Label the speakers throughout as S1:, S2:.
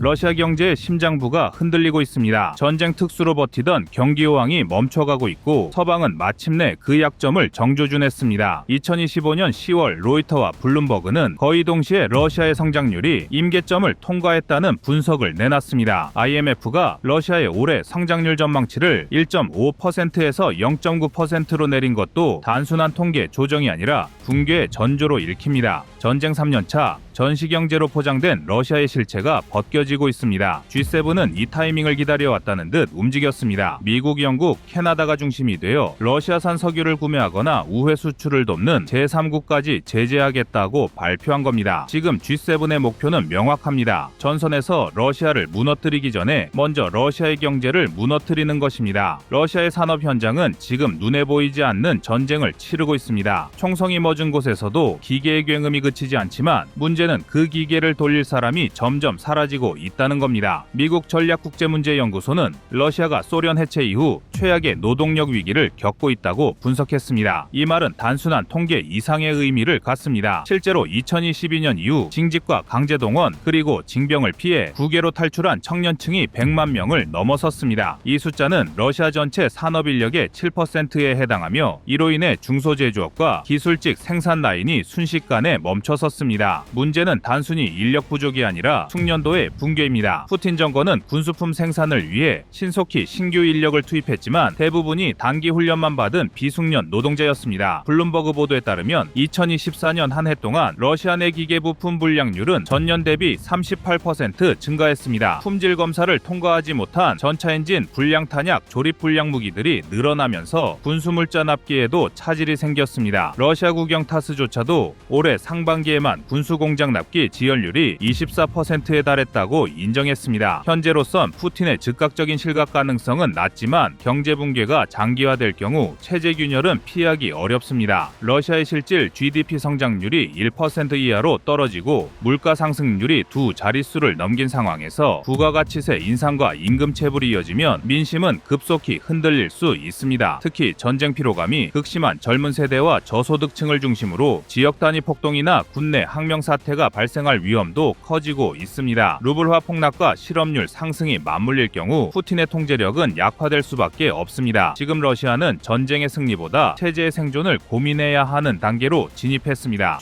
S1: 러시아 경제의 심장부가 흔들리고 있습니다. 전쟁 특수로 버티던 경기 호황이 멈춰가고 있고 서방은 마침내 그 약점을 정조준했습니다. 2025년 10월 로이터와 블룸버그는 거의 동시에 러시아의 성장률이 임계점을 통과했다는 분석을 내놨습니다. IMF가 러시아의 올해 성장률 전망치를 1.5%에서 0.9%로 내린 것도 단순한 통계 조정이 아니라 붕괴의 전조로 읽힙니다. 전쟁 3년차 전시경제로 포장된 러시아의 실체가 벗겨지고 있습니다. G7은 이 타이밍을 기다려왔다는 듯 움직였습니다. 미국, 영국, 캐나다가 중심이 되어 러시아산 석유를 구매하거나 우회 수출을 돕는 제3국까지 제재하겠다고 발표한 겁니다. 지금 G7의 목표는 명확합니다. 전선에서 러시아를 무너뜨리기 전에 먼저 러시아의 경제를 무너뜨리는 것입니다. 러시아의 산업 현장은 지금 눈에 보이지 않는 전쟁을 치르고 있습니다. 총성이 멎은 곳에서도 기계의 굉음이 그치지 않지만 문제는 그 기계를 돌릴 사람이 점점 사라지고 있다는 겁니다. 미국 전략국제문제연구소는 러시아가 소련 해체 이후 최악의 노동력 위기를 겪고 있다고 분석했습니다. 이 말은 단순한 통계 이상의 의미를 갖습니다. 실제로 2022년 이후 징집과 강제동원 그리고 징병을 피해 국외로 탈출한 청년층이 100만 명을 넘어섰습니다. 이 숫자는 러시아 전체 산업 인력의 7%에 해당하며 이로 인해 중소제조업과 기술직 생산 라인이 순식간에 멈춰섰습니다. 문제 는 단순히 인력 부족이 아니라 숙련도의 붕괴입니다. 푸틴 정권은 군수품 생산을 위해 신속히 신규 인력을 투입했지만 대부분이 단기 훈련만 받은 비숙련 노동자였습니다. 블룸버그 보도에 따르면 2024년 한 해 동안 러시아 내 기계 부품 불량률은 전년 대비 38% 증가했습니다. 품질 검사를 통과하지 못한 전차 엔진 불량 탄약 조립 불량 무기들이 늘어나면서 군수 물자 납기에도 차질이 생겼습니다. 러시아 국영 타스조차도 올해 상반기에만 군수 공장 납기 지연율이 24%에 달했다고 인정했습니다. 현재로선 푸틴의 즉각적인 실각 가능성은 낮지만 경제 붕괴가 장기화될 경우 체제 균열은 피하기 어렵습니다. 러시아의 실질 GDP 성장률이 1% 이하로 떨어지고 물가 상승률이 두 자릿수를 넘긴 상황에서 부가가치세 인상과 임금 체불이 이어지면 민심은 급속히 흔들릴 수 있습니다. 특히 전쟁 피로감이 극심한 젊은 세대와 저소득층을 중심으로 지역 단위 폭동이나 군내 항명 사태 가 발생할 위험도 커지고 있습니다. 루블화 폭락과 실업률 상승이 맞물릴 경우 푸틴의 통제력은 약화될 수밖에 없습니다. 지금 러시아는 전쟁의 승리보다 체제의 생존을 고민해야 하는 단계로 진입했습니다.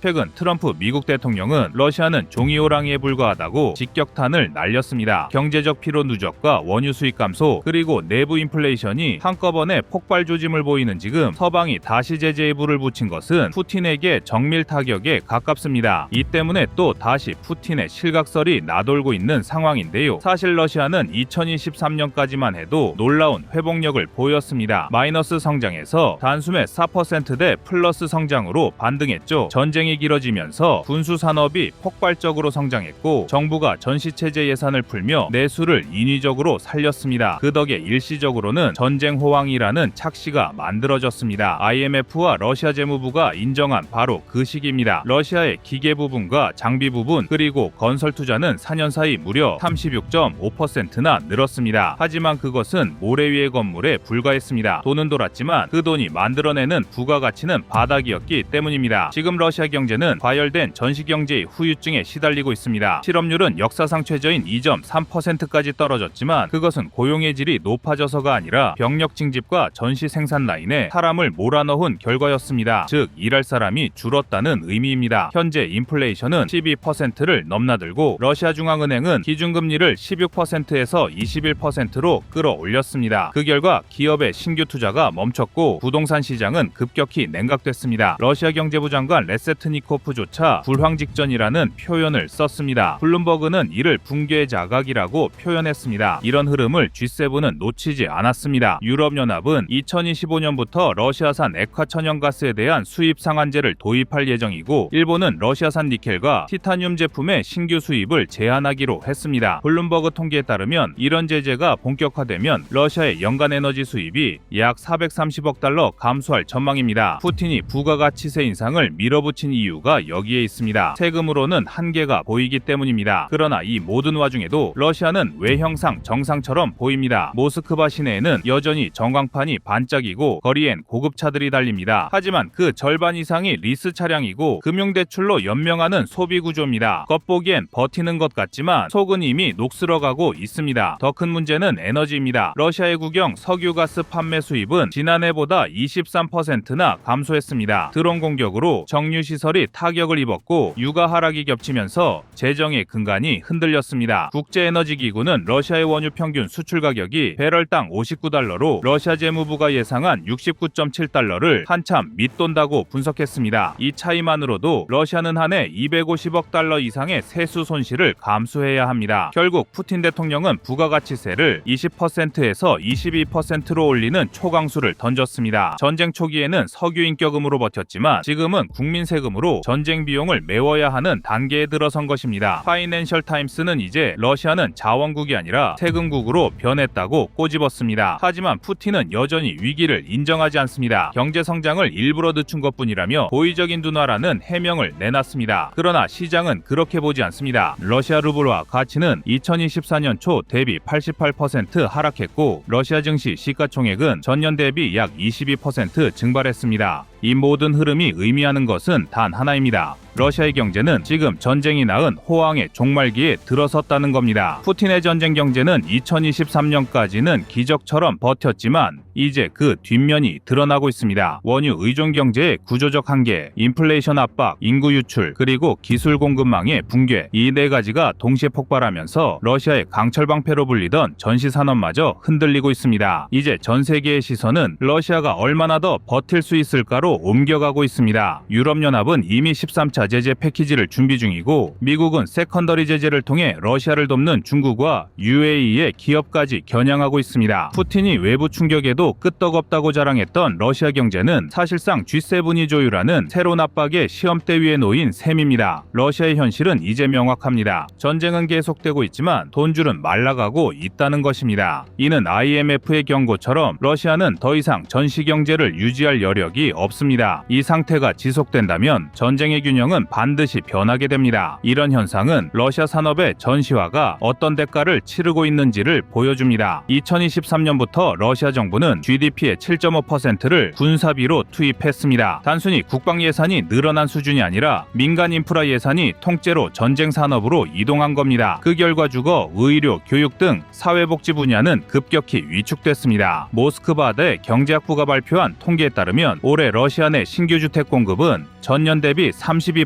S1: 최근 트럼프 미국 대통령은 러시아는 종이 호랑이에 불과하다고 직격탄을 날렸습니다. 경제적 피로 누적과 원유 수입 감소 그리고 내부 인플레이션이 한꺼번에 폭발 조짐을 보이는 지금 서방이 다시 제재에 불을 붙인 것은 푸틴에게 정밀 타격에 가깝습니다. 이 때문에 또 다시 푸틴의 실각설이 나돌고 있는 상황인데요. 사실 러시아는 2023년까지만 해도 놀라운 회복력을 보였습니다. 마이너스 성장에서 단숨에 4%대 플러스 성장으로 반등했죠. 전쟁 이 길어지면서 군수 산업이 폭발적으로 성장했고 정부가 전시 체제 예산을 풀며 내수를 인위적으로 살렸습니다. 그 덕에 일시적으로는 전쟁 호황이라는 착시가 만들어졌습니다. IMF와 러시아 재무부가 인정한 바로 그 시기입니다. 러시아의 기계 부분과 장비 부분 그리고 건설 투자는 4년 사이 무려 36.5%나 늘었습니다. 하지만 그것은 모래 위의 건물에 불과했습니다. 돈은 돌았지만 그 돈이 만들어내는 부가가치는 바닥이었기 때문입니다. 지금 러시아 경 제는 과열된 전시 경제의 후유증에 시달리고 있습니다. 실업률은 역사상 최저인 2.3%까지 떨어졌지만 그것은 고용의 질이 높아져서가 아니라 병력 징집과 전시 생산 라인에 사람을 몰아넣은 결과였습니다. 즉 일할 사람이 줄었다는 의미입니다. 현재 인플레이션은 12%를 넘나들고 러시아 중앙은행은 기준금리를 16%에서 21%로 끌어올렸습니다. 그 결과 기업의 신규 투자가 멈췄고 부동산 시장은 급격히 냉각됐습니다. 러시아 경제부 장관 레세트 니코프조차 불황 직전이라는 표현을 썼습니다. 블룸버그는 이를 붕괴 자각이라고 표현했습니다. 이런 흐름을 G7은 놓치지 않았습니다. 유럽연합은 2025년부터 러시아산 액화 천연가스에 대한 수입 상한제를 도입할 예정이고 일본은 러시아산 니켈과 티타늄 제품의 신규 수입을 제한하기로 했습니다. 블룸버그 통계에 따르면 이런 제재가 본격화되면 러시아의 연간 에너지 수입이 약 430억 달러 감소할 전망입니다. 푸틴이 부가가치세 인상을 밀어붙인 이유가 여기에 있습니다. 세금으로는 한계가 보이기 때문입니다. 그러나 이 모든 와중에도 러시아는 외형상 정상처럼 보입니다. 모스크바 시내에는 여전히 전광판이 반짝이고 거리엔 고급차들이 달립니다. 하지만 그 절반 이상이 리스 차량이고 금융대출로 연명하는 소비 구조입니다. 겉보기엔 버티는 것 같지만 속은 이미 녹슬어가고 있습니다. 더 큰 문제는 에너지입니다. 러시아의 국영 석유가스 판매 수입은 지난해보다 23%나 감소했습니다. 드론 공격으로 정유 시설 이 타격을 입었고 유가 하락이 겹치면서 재정의 근간이 흔들렸습니다. 국제에너지기구는 러시아의 원유 평균 수출 가격이 배럴당 59달러로 러시아 재무부가 예상한 69.7달러를 한참 밑돈다고 분석했습니다. 이 차이만으로도 러시아는 한 해 250억 달러 이상의 세수 손실을 감수해야 합니다. 결국 푸틴 대통령은 부가가치세를 20%에서 22%로 올리는 초강수를 던졌습니다. 전쟁 초기에는 석유 인격음으로 버텼지만 지금은 국민 세금으로 전쟁 비용을 메워야 하는 단계에 들어선 것입니다. 파이낸셜 타임스는 이제 러시아는 자원국이 아니라 세금국으로 변했다고 꼬집었습니다. 하지만 푸틴은 여전히 위기를 인정하지 않습니다. 경제 성장을 일부러 늦춘 것뿐이라며 고의적인 둔화라는 해명을 내놨습니다. 그러나 시장은 그렇게 보지 않습니다. 러시아 루블화 가치는 2024년 초 대비 88% 하락했고 러시아 증시 시가총액은 전년 대비 약 22% 증발했습니다. 이 모든 흐름이 의미하는 것은 단 하나입니다. 러시아의 경제는 지금 전쟁이 낳은 호황의 종말기에 들어섰다는 겁니다. 푸틴의 전쟁 경제는 2023년까지는 기적처럼 버텼지만 이제 그 뒷면이 드러나고 있습니다. 원유 의존 경제의 구조적 한계, 인플레이션 압박, 인구 유출, 그리고 기술 공급망의 붕괴 이 네 가지가 동시에 폭발하면서 러시아의 강철 방패로 불리던 전시 산업마저 흔들리고 있습니다. 이제 전 세계의 시선은 러시아가 얼마나 더 버틸 수 있을까로 옮겨가고 있습니다. 유럽연합은 이미 13차 제재 패키지를 준비 중이고 미국은 세컨더리 제재를 통해 러시아를 돕는 중국과 UAE의 기업까지 겨냥하고 있습니다. 푸틴이 외부 충격에도 끄떡없다고 자랑했던 러시아 경제는 사실상 G7이 조율하는 새로운 압박의 시험대 위에 놓인 셈입니다. 러시아의 현실은 이제 명확합니다. 전쟁은 계속되고 있지만 돈줄은 말라가고 있다는 것입니다. 이는 IMF의 경고처럼 러시아는 더 이상 전시 경제를 유지할 여력이 없습니다. 이 상태가 지속된다면 전쟁의 균형 은 반드시 변하게 됩니다. 이런 현상은 러시아 산업의 전시화가 어떤 대가를 치르고 있는지를 보여줍니다. 2023년부터 러시아 정부는 GDP의 7.5%를 군사비로 투입했습니다. 단순히 국방 예산이 늘어난 수준이 아니라 민간 인프라 예산이 통째로 전쟁 산업으로 이동한 겁니다. 그 결과 주거, 의료, 교육 등 사회복지 분야는 급격히 위축됐습니다. 모스크바대 경제학부가 발표한 통계에 따르면 올해 러시아 내 신규 주택 공급은 전년 대비 32%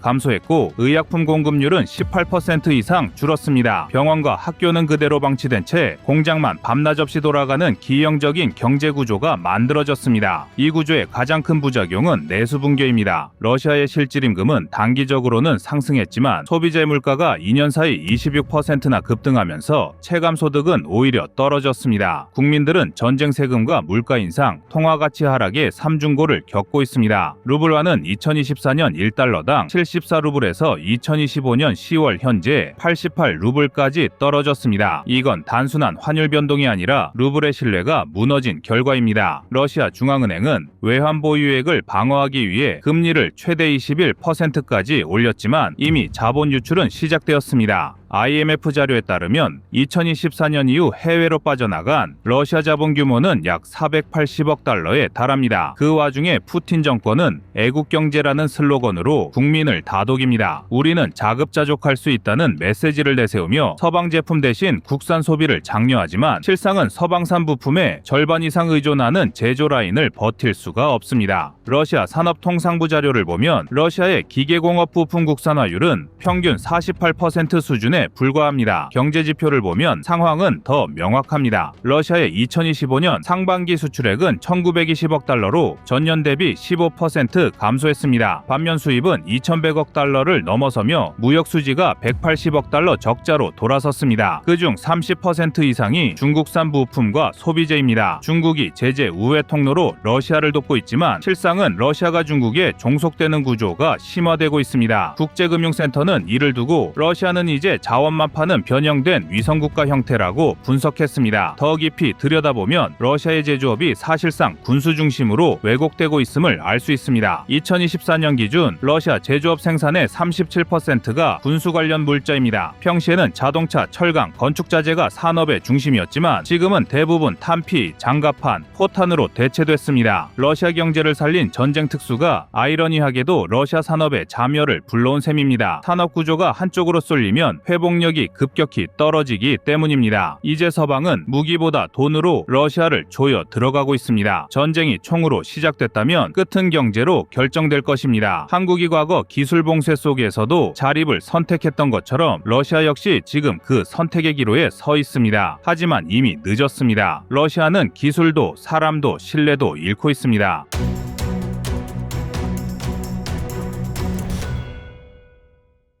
S1: 감소했고 의약품 공급률은 18% 이상 줄었습니다. 병원과 학교는 그대로 방치된 채 공장만 밤낮 없이 돌아가는 기형적인 경제 구조가 만들어졌습니다. 이 구조의 가장 큰 부작용은 내수 붕괴입니다. 러시아의 실질 임금은 단기적으로는 상승했지만 소비재 물가가 2년 사이 26%나 급등하면서 체감 소득은 오히려 떨어졌습니다. 국민들은 전쟁 세금과 물가 인상, 통화 가치 하락의 삼중고를 겪고 있습니다. 루블화는 2024년 1달 러당 74루블에서 2025년 10월 현재 88루블까지 떨어졌습니다. 이건 단순한 환율 변동이 아니라 루블의 신뢰가 무너진 결과입니다. 러시아 중앙은행은 외환 보유액을 방어하기 위해 금리를 최대 21%까지 올렸지만 이미 자본 유출은 시작되었습니다. IMF 자료에 따르면 2024년 이후 해외로 빠져나간 러시아 자본 규모는 약 480억 달러에 달합니다. 그 와중에 푸틴 정권은 애국 경제라는 슬로건으로 국민을 다독입니다. 우리는 자급자족할 수 있다는 메시지를 내세우며 서방 제품 대신 국산 소비를 장려하지만 실상은 서방산 부품에 절반 이상 의존하는 제조 라인을 버틸 수가 없습니다. 러시아 산업통상부 자료를 보면 러시아의 기계공업 부품 국산화율은 평균 48% 수준 에 불과합니다. 경제 지표를 보면 상황은 더 명확합니다. 러시아의 2025년 상반기 수출액은 1920억 달러로 전년 대비 15% 감소했습니다. 반면 수입은 2100억 달러를 넘어서며 무역 수지가 180억 달러 적자로 돌아섰습니다. 그중 30% 이상이 중국산 부품과 소비재입니다. 중국이 제재 우회 통로로 러시아를 돕고 있지만 실상은 러시아가 중국에 종속되는 구조가 심화되고 있습니다. 국제금융센터는 이를 두고 러시아는 이제 자원만 파는 변형된 위성국가 형태라고 분석했습니다. 더 깊이 들여다보면 러시아의 제조업이 사실상 군수 중심으로 왜곡되고 있음을 알 수 있습니다. 2024년 기준 러시아 제조업 생산의 37%가 군수 관련 물자입니다. 평시에는 자동차, 철강, 건축 자재가 산업의 중심이었지만 지금은 대부분 탄피, 장갑판, 포탄으로 대체됐습니다. 러시아 경제를 살린 전쟁 특수가 아이러니하게도 러시아 산업의 자멸을 불러온 셈입니다. 산업 구조가 한쪽으로 쏠리면 회복 력이 급격히 떨어지기 때문입니다. 이제 서방은 무기보다 돈으로 러시아를 조여 들어가고 있습니다. 전쟁이 총으로 시작됐다면 끝은 경제로 결정될 것입니다. 한국이 과거 기술 봉쇄 속에서도 자립을 선택했던 것처럼 러시아 역시 지금 그 선택의 기로에 서 있습니다. 하지만 이미 늦었습니다. 러시아는 기술도 사람도 신뢰도 잃고 있습니다.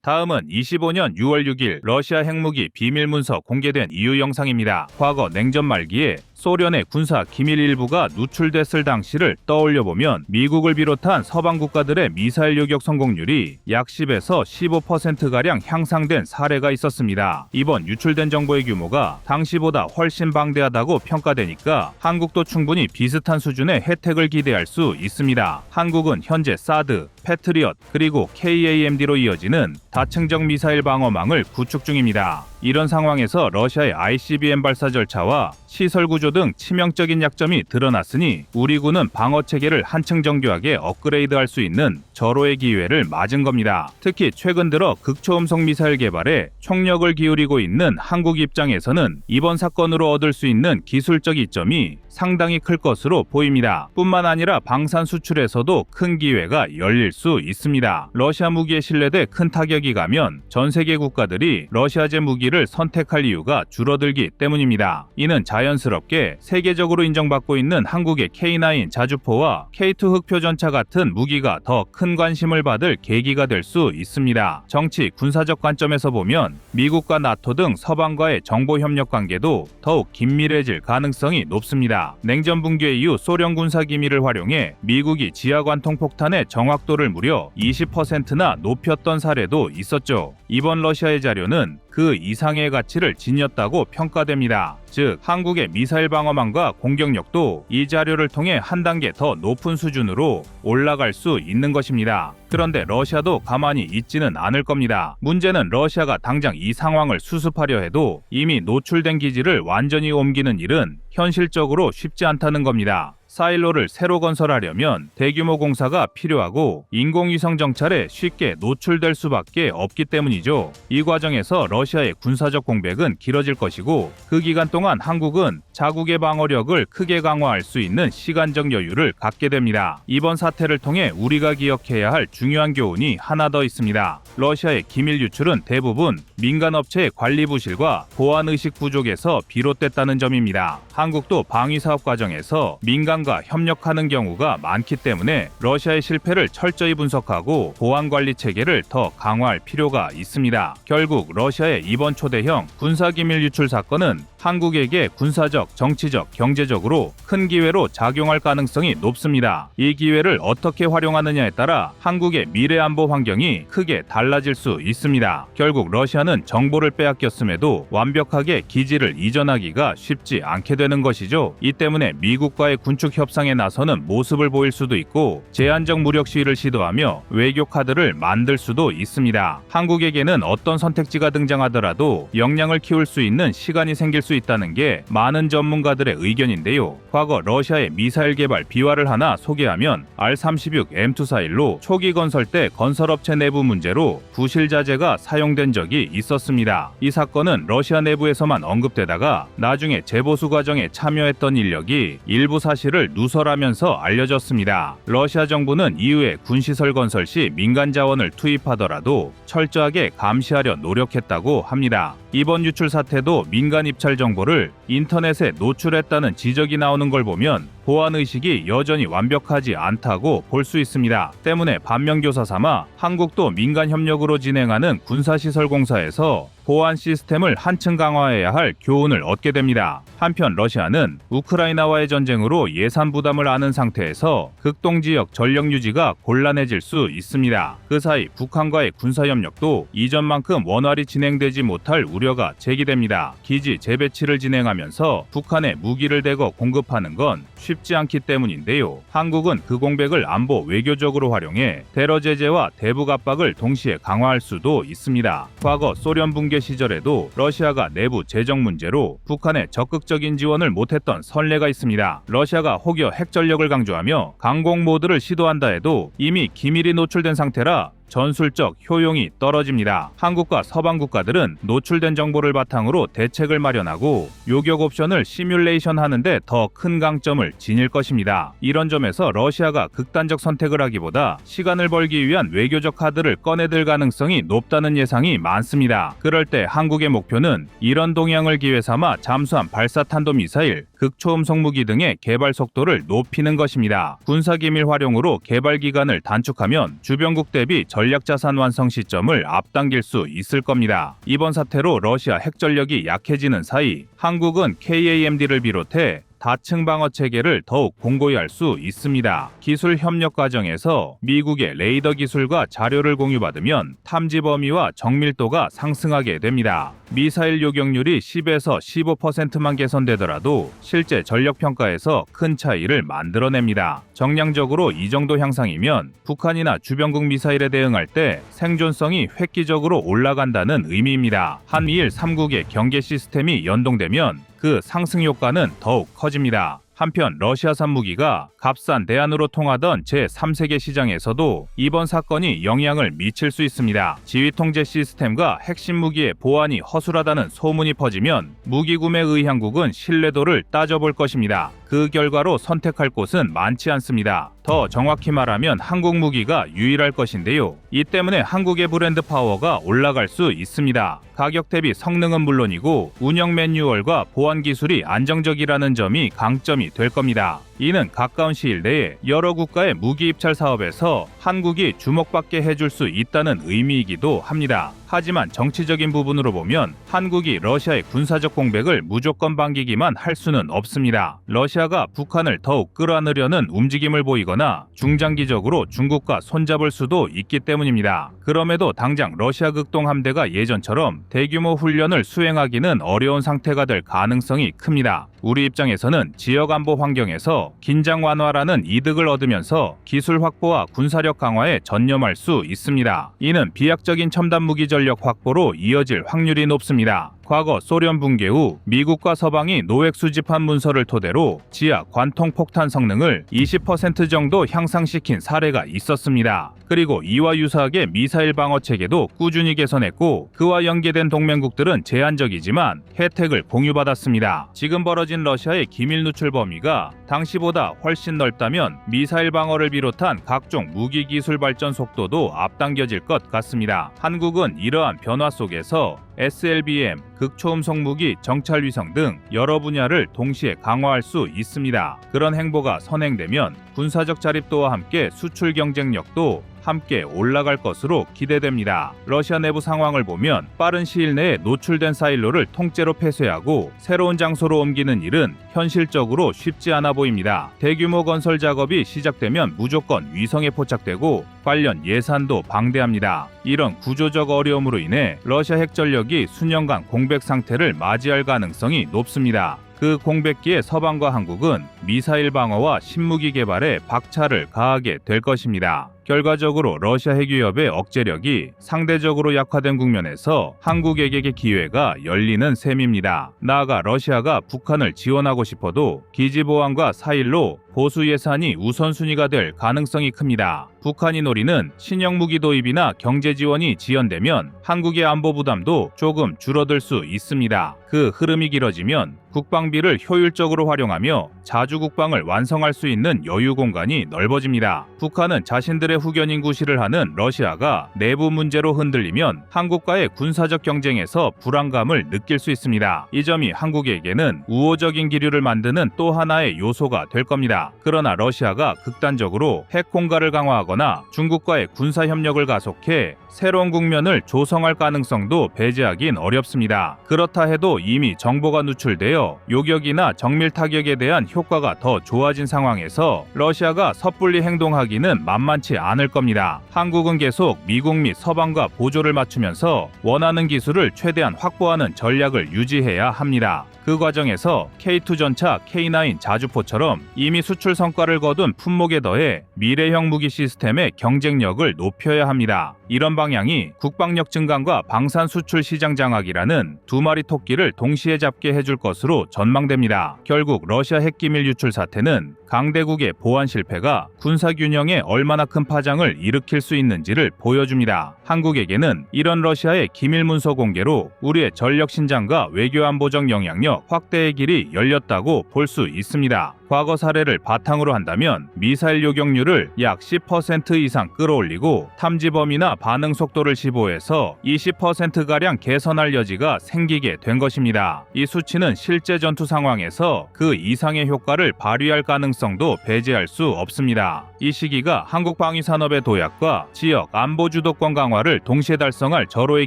S1: 다음은 25년 6월 6일 러시아 핵무기 비밀 문서 공개된 이후 영상입니다. 과거 냉전 말기에 소련의 군사 기밀 일부가 누출됐을 당시를 떠올려 보면 미국을 비롯한 서방 국가들의 미사일 요격 성공률이 약 10에서 15%가량 향상된 사례가 있었습니다. 이번 유출된 정보의 규모가 당시보다 훨씬 방대하다고 평가되니까 한국도 충분히 비슷한 수준의 혜택을 기대할 수 있습니다. 한국은 현재 사드, 패트리엇, 그리고 KAMD로 이어지는 다층적 미사일 방어망을 구축 중입니다. 이런 상황에서 러시아의 ICBM 발사 절차와 시설 구조 등 치명적인 약점이 드러났으니 우리 군은 방어 체계를 한층 정교하게 업그레이드할 수 있는 절호의 기회를 맞은 겁니다. 특히 최근 들어 극초음속 미사일 개발에 총력을 기울이고 있는 한국 입장에서는 이번 사건으로 얻을 수 있는 기술적 이점이 상당히 클 것으로 보입니다. 뿐만 아니라 방산 수출에서도 큰 기회가 열릴 수 있습니다. 러시아 무기에 신뢰돼 큰 타격이 가면 전 세계 국가들이 러시아제 무기를 선택할 이유가 줄어들기 때문입니다. 이는 자연스럽게 세계적으로 인정받고 있는 한국의 K9 자주포와 K2 흑표 전차 같은 무기가 더 큰 관심을 받을 계기가 될 수 있습니다. 정치, 군사적 관점에서 보면 미국과 나토 등 서방과의 정보 협력 관계도 더욱 긴밀해질 가능성이 높습니다. 냉전 붕괴 이후 소련 군사 기밀을 활용해 미국이 지하 관통 폭탄의 정확도를 무려 20%나 높였던 사례도 있었죠. 이번 러시아의 자료는 그 이상의 가치를 지녔다고 평가됩니다. 즉, 한국의 미사일 방어망과 공격력도 이 자료를 통해 한 단계 더 높은 수준으로 올라갈 수 있는 것입니다. 그런데 러시아도 가만히 있지는 않을 겁니다. 문제는 러시아가 당장 이 상황을 수습하려 해도 이미 노출된 기지를 완전히 옮기는 일은 현실적으로 쉽지 않다는 겁니다. 사일로를 새로 건설하려면 대규모 공사가 필요하고 인공위성 정찰에 쉽게 노출될 수밖에 없기 때문이죠. 이 과정에서 러시아의 군사적 공백은 길어질 것이고 그 기간 동안 한국은 자국의 방어력을 크게 강화할 수 있는 시간적 여유를 갖게 됩니다. 이번 사태를 통해 우리가 기억해야 할 중요한 교훈이 하나 더 있습니다. 러시아의 기밀 유출은 대부분 민간 업체의 관리 부실과 보안 의식 부족에서 비롯됐다는 점입니다. 한국도 방위 사업 과정에서 민간과 협력하는 경우가 많기 때문에 러시아의 실패를 철저히 분석하고 보안 관리 체계를 더 강화할 필요가 있습니다. 결국 러시아의 이번 초대형 군사 기밀 유출 사건은 한국에게 군사적, 정치적, 경제적으로 큰 기회로 작용할 가능성이 높습니다. 이 기회를 어떻게 활용하느냐에 따라 한국의 미래 안보 환경이 크게 달라질 수 있습니다. 결국 러시아는 정보를 빼앗겼음에도 완벽하게 기지를 이전하기가 쉽지 않게 되는 것이죠. 이 때문에 미국과의 군축 협상에 나서는 모습을 보일 수도 있고 제한적 무력 시위를 시도하며 외교 카드를 만들 수도 있습니다. 한국에게는 어떤 선택지가 등장하더라도 역량을 키울 수 있는 시간이 생길 수 있다는 게 많은 전문가들의 의견인데요. 과거 러시아의 미사일 개발 비화를 하나 소개하면 R-36 M241로 초기 건설 때 건설업체 내부 문제로 부실 자재가 사용된 적이 있었습니다. 이 사건은 러시아 내부에서만 언급되다가 나중에 재보수 과정에 참여했던 인력이 일부 사실을 누설하면서 알려졌습니다. 러시아 정부는 이후에 군시설 건설 시 민간 자원을 투입하더라도 철저하게 감시하려 노력했다고 합니다. 이번 유출 사태도 민간 입찰 정보를 인터넷에 노출했다는 지적이 나오는 걸 보면 보안 의식이 여전히 완벽하지 않다고 볼 수 있습니다. 때문에 반면교사 삼아 한국도 민간 협력으로 진행하는 군사시설 공사에서 보안 시스템을 한층 강화해야 할 교훈을 얻게 됩니다. 한편 러시아는 우크라이나와의 전쟁으로 예산 부담을 안은 상태에서 극동 지역 전력 유지가 곤란해질 수 있습니다. 그 사이 북한과의 군사 협력도 이전만큼 원활히 진행되지 못할 우려가 제기됩니다. 기지 재배치를 진행하면서 북한에 무기를 대거 공급하는 건 쉽지 않기 때문인데요. 한국은 그 공백을 안보 외교적으로 활용해 테러 제재와 대북 압박을 동시에 강화할 수도 있습니다. 과거 소련 붕괴 시절에도 러시아가 내부 재정 문제로 북한에 적극적인 지원을 못했던 선례가 있습니다. 러시아가 혹여 핵 전력을 강조하며 강공 모드를 시도한다 해도 이미 기밀이 노출된 상태라 전술적 효용이 떨어집니다. 한국과 서방 국가들은 노출된 정보를 바탕으로 대책을 마련하고 요격 옵션을 시뮬레이션 하는데 더 큰 강점을 지닐 것입니다. 이런 점에서 러시아가 극단적 선택을 하기보다 시간을 벌기 위한 외교적 카드를 꺼내들 가능성이 높다는 예상이 많습니다. 그럴 때 한국의 목표는 이런 동향을 기회 삼아 잠수함 발사 탄도 미사일, 극초음속 무기 등의 개발 속도를 높이는 것입니다. 군사 기밀 활용으로 개발 기간을 단축하면 주변국 대비 전략 자산 완성 시점을 앞당길 수 있을 겁니다. 이번 사태로 러시아 핵 전력이 약해지는 사이 한국은 KAMD를 비롯해 다층 방어 체계를 더욱 공고히 할 수 있습니다. 기술 협력 과정에서 미국의 레이더 기술과 자료를 공유받으면 탐지 범위와 정밀도가 상승하게 됩니다. 미사일 요격률이 10에서 15%만 개선되더라도 실제 전력 평가에서 큰 차이를 만들어냅니다. 정량적으로 이 정도 향상이면 북한이나 주변국 미사일에 대응할 때 생존성이 획기적으로 올라간다는 의미입니다. 한미일 3국의 경계 시스템이 연동되면 그 상승 효과는 더욱 커집니다. 한편 러시아산 무기가 값싼 대안으로 통하던 제3세계 시장에서도 이번 사건이 영향을 미칠 수 있습니다. 지휘 통제 시스템과 핵심 무기의 보안이 허술하다는 소문이 퍼지면 무기 구매 의향국은 신뢰도를 따져볼 것입니다. 그 결과로 선택할 곳은 많지 않습니다. 더 정확히 말하면 한국 무기가 유일할 것인데요. 이 때문에 한국의 브랜드 파워가 올라갈 수 있습니다. 가격 대비 성능은 물론이고 운영 매뉴얼과 보안 기술이 안정적이라는 점이 강점이 될 겁니다. 이는 가까운 시일 내에 여러 국가의 무기 입찰 사업에서 한국이 주목받게 해줄 수 있다는 의미이기도 합니다. 하지만 정치적인 부분으로 보면 한국이 러시아의 군사적 공백을 무조건 반기기만 할 수는 없습니다. 러시아가 북한을 더욱 끌어안으려는 움직임을 보이거나 중장기적으로 중국과 손잡을 수도 있기 때문입니다. 그럼에도 당장 러시아 극동 함대가 예전처럼 대규모 훈련을 수행하기는 어려운 상태가 될 가능성이 큽니다. 우리 입장에서는 지역 안보 환경에서 긴장 완화라는 이득을 얻으면서 기술 확보와 군사력 강화에 전념할 수 있습니다. 이는 비약적인 첨단 무기 전력 확보로 이어질 확률이 높습니다. 과거 소련 붕괴 후 미국과 서방이 노획 수집한 문서를 토대로 지하 관통 폭탄 성능을 20% 정도 향상시킨 사례가 있었습니다. 그리고 이와 유사하게 미사일 방어 체계도 꾸준히 개선했고 그와 연계된 동맹국들은 제한적이지만 혜택을 공유받았습니다. 지금 벌어진 러시아의 기밀 누출 범위가 당시보다 훨씬 넓다면 미사일 방어를 비롯한 각종 무기 기술 발전 속도도 앞당겨질 것 같습니다. 한국은 이러한 변화 속에서 SLBM, 극초음속 무기, 정찰 위성 등 여러 분야를 동시에 강화할 수 있습니다. 그런 행보가 선행되면 군사적 자립도와 함께 수출 경쟁력도 함께 올라갈 것으로 기대됩니다. 러시아 내부 상황을 보면 빠른 시일 내에 노출된 사일로를 통째로 폐쇄하고 새로운 장소로 옮기는 일은 현실적으로 쉽지 않아 보입니다. 대규모 건설 작업이 시작되면 무조건 위성에 포착되고 관련 예산도 방대합니다. 이런 구조적 어려움으로 인해 러시아 핵 전력이 수년간 공백 상태를 맞이할 가능성이 높습니다. 그 공백기에 서방과 한국은 미사일 방어와 신무기 개발에 박차를 가하게 될 것입니다. 결과적으로 러시아 핵위협의 억제력이 상대적으로 약화된 국면에서 한국에게 기회가 열리는 셈입니다. 나아가 러시아가 북한을 지원하고 싶어도 기지 보안과 사일로 보수 예산이 우선순위가 될 가능성이 큽니다. 북한이 노리는 신형 무기 도입이나 경제 지원이 지연되면 한국의 안보 부담도 조금 줄어들 수 있습니다. 그 흐름이 길어지면 국방비를 효율적으로 활용하며 자주 국방을 완성할 수 있는 여유 공간이 넓어집니다. 북한은 자신들의 후견 인 구실을 하는 러시아가 내부 문제로 흔들리면 한국과의 군사적 경쟁에서 불안감을 느낄 수 있습니다. 이 점이 한국에게는 우호적인 기류를 만드는 또 하나의 요소가 될 겁니다. 그러나 러시아가 극단적으로 핵 공갈을 강화하거나 중국과의 군사 협력을 가속해 새로운 국면을 조성할 가능성도 배제하긴 어렵습니다. 그렇다 해도 이미 정보가 누출되어 요격이나 정밀 타격에 대한 효과가 더 좋아진 상황에서 러시아가 섣불리 행동하기는 만만치 않을 겁니다. 한국은 계속 미국 및 서방과 보조를 맞추면서 원하는 기술을 최대한 확보하는 전략을 유지해야 합니다. 그 과정에서 K2 전차, K9 자주포처럼 이미 수출 성과를 거둔 품목에 더해 미래형 무기 시스템의 경쟁력을 높여야 합니다. 이런 방향이 국방력 증강과 방산 수출 시장 장악이라는 두 마리 토끼를 동시에 잡게 해줄 것으로 전망됩니다. 결국 러시아 핵기밀 유출 사태는 강대국의 보안 실패가 군사 균형에 얼마나 큰 파장을 일으킬 수 있는지를 보여줍니다. 한국에게는 이런 러시아의 기밀 문서 공개로 우리의 전력 신장과 외교 안보적 영향력 확대의 길이 열렸다고 볼 수 있습니다. 과거 사례를 바탕으로 한다면 미사일 요격률을 약 10% 이상 끌어올리고 탐지 범위나 반응 속도를 15에서 20%가량 개선할 여지가 생기게 된 것입니다. 이 수치는 실제 전투 상황에서 그 이상의 효과를 발휘할 가능성도 배제할 수 없습니다. 이 시기가 한국 방위 산업의 도약과 지역 안보 주도권 강화를 동시에 달성할 절호의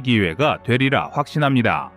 S1: 기회가 되리라 확신합니다.